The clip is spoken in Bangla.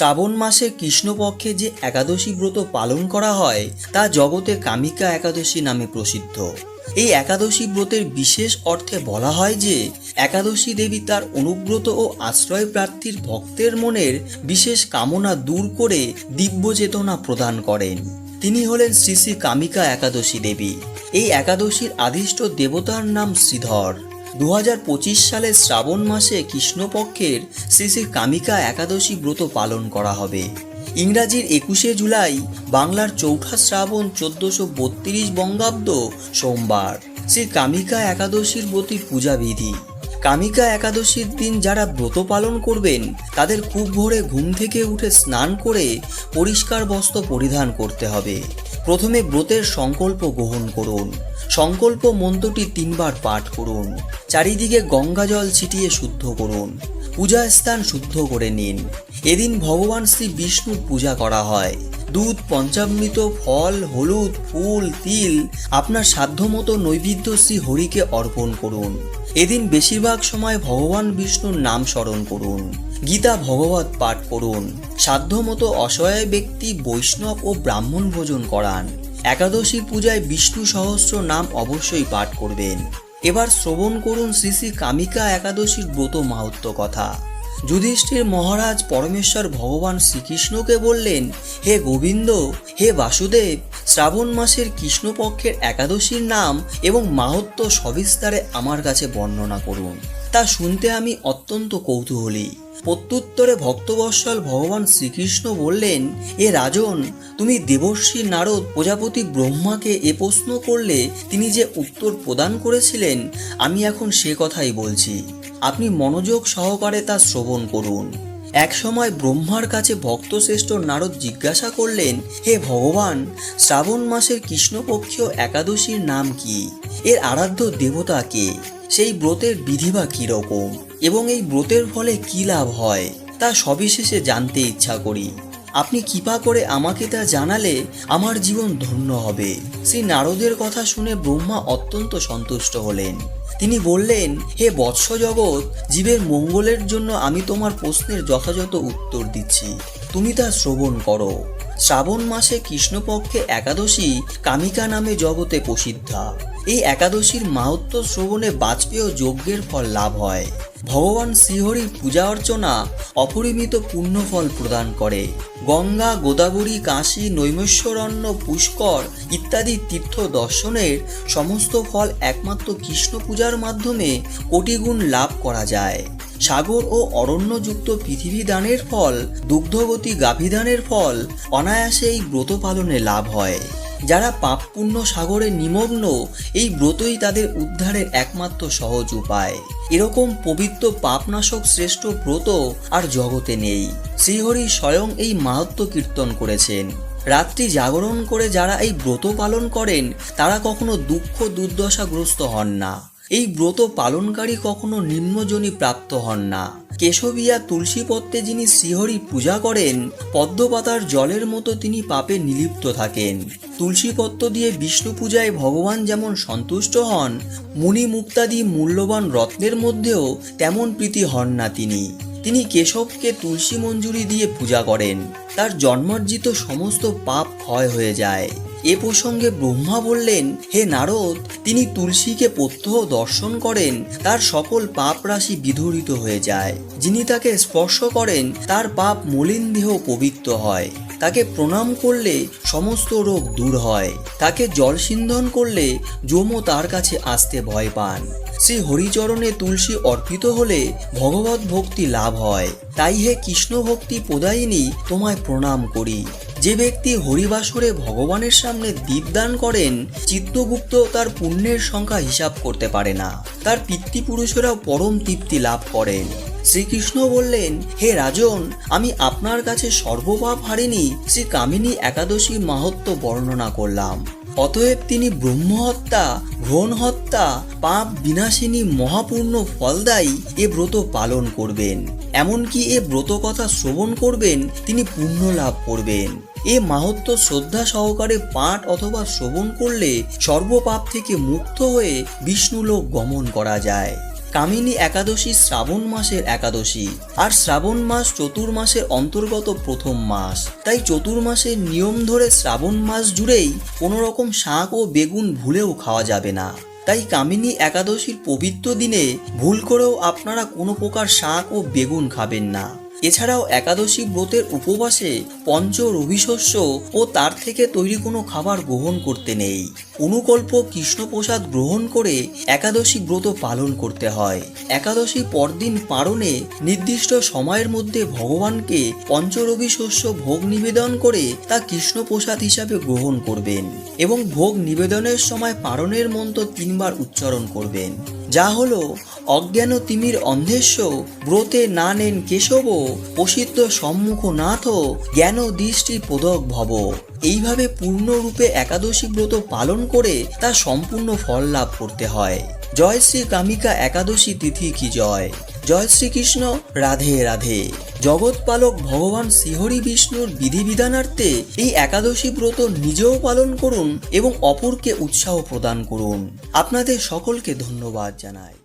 শ্রাবণ মাসে কৃষ্ণপক্ষে যে একাদশী ব্রত পালন করা হয়, তা জগতে কামিকা একাদশী নামে প্রসিদ্ধ। এই একাদশী ব্রতের বিশেষ অর্থে বলা হয় যে, একাদশী দেবী তার অনুব্রত ও আশ্রয় প্রার্থীর ভক্তের মনের বিশেষ কামনা দূর করে দিব্য চেতনা প্রদান করেন। তিনি হলেন শ্রী শ্রী কামিকা একাদশী দেবী। এই একাদশীর আদিষ্ট দেবতার নাম শ্রীধর। দু সালের শ্রাবণ মাসে কৃষ্ণপক্ষের শ্রী শ্রী কামিকা একাদশী ব্রত পালন করা হবে। ইংরাজির একুশে জুলাই বাংলার চৌঠা শ্রাবণ চোদ্দশো বত্রিশ বঙ্গাব্দ সোমবার। শ্রী কামিকা একাদশীর প্রতি পূজাবিধি। কামিকা একাদশীর দিন যারা ব্রত পালন করবেন, তাদের খুব ভোরে ঘুম থেকে উঠে স্নান করে পরিষ্কার বস্ত্র পরিধান করতে হবে। প্রথমে ব্রতের সংকল্প গ্রহণ করুন। সংকল্প মন্ত্রটি তিনবার পাঠ করুন। চারিদিকে গঙ্গা জল ছিটিয়ে শুদ্ধ করুন। পূজা স্থান শুদ্ধ করে নিন। এদিন ভগবান শ্রী বিষ্ণুর পূজা করা হয়। দুধ, পঞ্চামৃত, ফল, হলুদ, ফুল, তিল আপনার সাধ্যমতো নৈবেদ্য শ্রী হরিকে অর্পণ করুন। এদিন বেশিরভাগ সময় ভগবান বিষ্ণুর নাম স্মরণ করুন। গীতা ভগবত পাঠ করুন সাধ্যমতো অসহায় ব্যক্তি বৈষ্ণব ও ব্রাহ্মণ ভোজন করান। একাদশী পূজায় বিষ্ণু সহস্র নাম অবশ্যই পাঠ করবেন। এবার শ্রবণ করুন শ্রী শ্রী কামিকা একাদশীর ব্রত মাহাত্ম কথা। যুধিষ্ঠির মহারাজ পরমেশ্বর ভগবান শ্রীকৃষ্ণকে বললেন, হে গোবিন্দ, হে বাসুদেব, শ্রাবণ মাসের কৃষ্ণপক্ষের একাদশীর নাম এবং মাহাত্ম সবিস্তারে আমার কাছে বর্ণনা করুন। তা শুনতে আমি অত্যন্ত কৌতূহলী। প্রত্যুত্তরে ভক্তবৎসল ভগবান শ্রীকৃষ্ণ বললেন, এ রাজন, তুমি দেবর্ষী নারদ প্রজাপতি ব্রহ্মাকে এ প্রশ্ন করলে তিনি যে উত্তর প্রদান করেছিলেন, আমি এখন সে কথাই বলছি। আপনি মনোযোগ সহকারে তা শ্রবণ করুন। এক সময় ব্রহ্মার কাছে ভক্তশ্রেষ্ঠ নারদ জিজ্ঞাসা করলেন, হে ভগবান, শ্রাবণ মাসের কৃষ্ণপক্ষীয় একাদশীর নাম কি? এর আরাধ্য দেবতা কে? সেই ব্রতের বিধি বা কীরকম এবং এই ব্রতের ফলে কী লাভ হয়, তা সবিশেষে জানতে ইচ্ছা করি। আপনি কৃপা করে আমাকে তা জানালে আমার জীবন ধন্য হবে। শ্রী নারদের কথা শুনে ব্রহ্মা অত্যন্ত সন্তুষ্ট হলেন। তিনি বললেন, হে বৎস জগৎ জীবের মঙ্গলের জন্য আমি তোমার প্রশ্নের যথাযথ উত্তর দিচ্ছি। তুমি তা শ্রবণ করো। শ্রাবণ মাসে কৃষ্ণপক্ষে একাদশী কামিকা নামে জগতে প্রসিদ্ধা। এই একাদশীর মাহাত্ম শ্রবণে বাজপেয় যজ্ঞের ফল লাভ হয়। ভগবান শ্রীহরির পূজা অর্চনা অপরিমিত পুণ্যফল প্রদান করে। গঙ্গা, গোদাবরী, কাশী নৈমেশ্বরণ্য পুষ্কর ইত্যাদি তীর্থ দর্শনের সমস্ত ফল একমাত্র কৃষ্ণ পূজার মাধ্যমে কোটিগুণ লাভ করা যায়। সাগর ও অরণ্যযুক্ত পৃথিবী দানের ফল, দুগ্ধবতী গাভীদানের ফল অনায়াসে এই ব্রত পালনে লাভ হয়। যারা পাপ পুণ্য সাগরে নিমগ্ন, এই ব্রতই তাদের উদ্ধারের একমাত্র সহজ উপায়। এরকম পবিত্র পাপনাশক শ্রেষ্ঠ ব্রত আর জগতে নেই। শ্রীহরি স্বয়ং এই মাহাত্ম কীর্তন করেছেন। রাত্রি জাগরণ করে যারা এই ব্রত পালন করেন, তারা কখনো দুঃখ দুর্দশাগ্রস্ত হন না। এই ব্রত পালনকারী কখনো নিম্নজনী প্রাপ্ত হন না। কেশবিয়া তুলসী পত্রে যিনি শ্রীহরি পূজা করেন, পদ্মপাতার জলের মতো তিনি পাপে নিলিপ্ত থাকেন। তুলসী পত্র দিয়ে বিষ্ণু পূজায় ভগবান যেমন সন্তুষ্ট হন, মুনি মুক্তাদি মূল্যবান রত্নের মধ্যেও তেমন প্রীতি হন না তিনি। তিনি কেশবকে তুলসী মঞ্জুরি দিয়ে পূজা করেন। তার জন্মার্জিত সমস্ত পাপ ক্ষয় হয়ে যায়। এ প্রসঙ্গে ব্রহ্মা বললেন, হে নারদ, তিনি তুলসীকে প্রত্যহ দর্শন করেন, তার সকল পাপ রাশি বিধুরিত হয়ে যায়। যিনি তাকে স্পর্শ করেন, তার পাপ মলিন দেহ পবিত্র হয়। তাকে প্রণাম করলে সমস্ত রোগ দূর হয়। তাকে জল সিন্ধন করলে যমও তার কাছে আসতে ভয় পান। শ্রী হরিচরণে তুলসী অর্পিত হলে ভগবত ভক্তি লাভ হয়। তাই হে কৃষ্ণ ভক্তি প্রদায়িনী, তোমায় প্রণাম করি। যে ব্যক্তি হরিবাসরে ভগবানের সামনে দীপদান করেন, চিত্তগুপ্ত তার পুণ্যের সংখ্যা হিসাব করতে পারে না। তার পিতৃপুরুষেরাও পরম তৃপ্তি লাভ করেন। শ্রীকৃষ্ণ বললেন, হে রাজন, আমি আপনার কাছে সর্বপাপ হারিনি শ্রী কামিনী একাদশী মাহাত্ম বর্ণনা করলাম। অতএব তিনি ব্রহ্মহত্যা ভ্রণ হত্যা পাপ বিনাশিনী মহাপূর্ণ ফলদায়ী এ ব্রত পালন করবেন। এমনকি এ ব্রত কথা শ্রবণ করবেন, তিনি পুণ্য লাভ করবেন। এ মাহাত্ম শ্রদ্ধা সহকারে পাঠ অথবা শ্রবণ করলে সর্বপাপ থেকে মুক্ত হয়ে বিষ্ণুলোক গমন করা যায়। কামিনী একাদশী শ্রাবণ মাসের একাদশী। আর শ্রাবণ মাস চতুর্মাসের অন্তর্গত প্রথম মাস। তাই চতুর্মাসের নিয়ম ধরে শ্রাবণ মাস জুড়েই কোনো রকম শাক ও বেগুন ভুলেও খাওয়া যাবে না। তাই কামিনী একাদশীর পবিত্র দিনে ভুল করেও আপনারা কোনো প্রকার শাক ও বেগুন খাবেন না। এছাড়াও একাদশী ব্রতের উপবাসে পঞ্চ রবিশস্য ও তার থেকে তৈরি কোনো খাবার গ্রহণ করতে নেই। অনুকল্প কৃষ্ণপ্রসাদ গ্রহণ করে একাদশী ব্রত পালন করতে হয়। একাদশী পরদিন পারণে নির্দিষ্ট সময়ের মধ্যে ভগবানকে পঞ্চরবি শস্য ভোগ নিবেদন করে তা কৃষ্ণপ্রসাদ হিসাবে গ্রহণ করবেন এবং ভোগ নিবেদনের সময় পারণের মন্ত্র তিনবার উচ্চারণ করবেন। যা হলো, অজ্ঞান তিমির অন্ধেস্য ব্রতে না নেন কেশব, প্রসিদ্ধ সম্মুখ নাথ জ্ঞান দৃষ্টি পদক ভব এইভাবে পূর্ণরূপে একাদশী ব্রত পালন করে তা সম্পূর্ণ ফল লাভ করতে হয়। জয় শ্রী কামিকা একাদশী তিথি কি জয়? জয় শ্রীকৃষ্ণ, রাধে রাধে। জগৎপালক ভগবান শ্রীহরি বিষ্ণুর বিধিবিধানার্থে এই একাদশী ব্রত নিজেও পালন করুন এবং অপরকে উৎসাহ প্রদান করুন। আপনাদের সকলকে ধন্যবাদ জানাই।